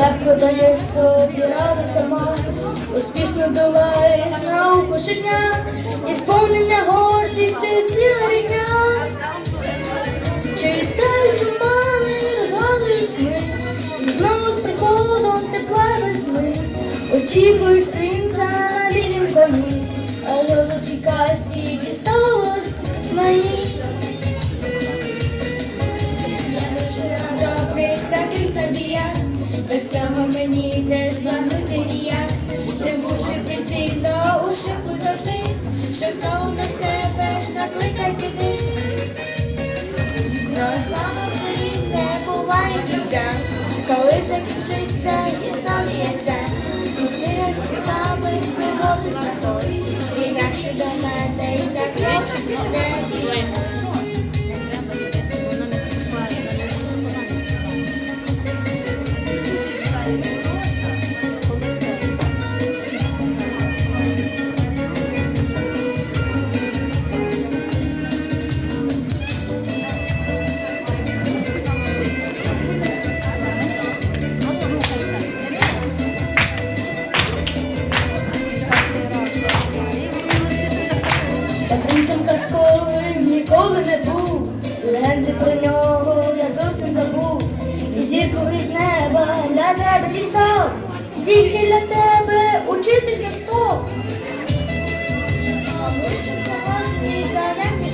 легко даєш собі раду сама, успішно долаєш науку щодня, і сповнення гордістю ціла рідня. Читаєш романи, розвалуєш сни, знову з приходом тепла весни. Очікуєш принца на білім коні, а жовтій касті дісталось мені. Я лише добрий такий собі я, цього мені не званути ніяк. Ти мучив прицільно у шибку завжди, що знову на себе накликай піти. Розвага твоїм не буває кінця, коли закінчиться історія ця. У книгах цікавих пригод знаходь, інакше до мене ніколи не був. Легенди про нього я зовсім забув. І зірку із неба для тебе дістав. Тільки для тебе учитися став. Обличчя сьогодні далекі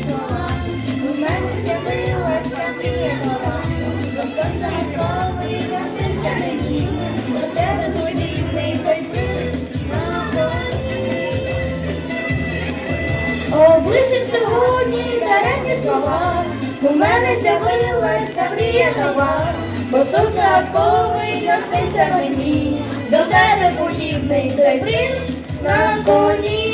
у мене з'явилася мрія нова, бо сон загадковий наснився мені, до тебе подібний той принц на. Облишив сьогодні. У мене з'явилася мрія нова, бо сон загадковий наснився мені, до тебе подібний той принц на коні.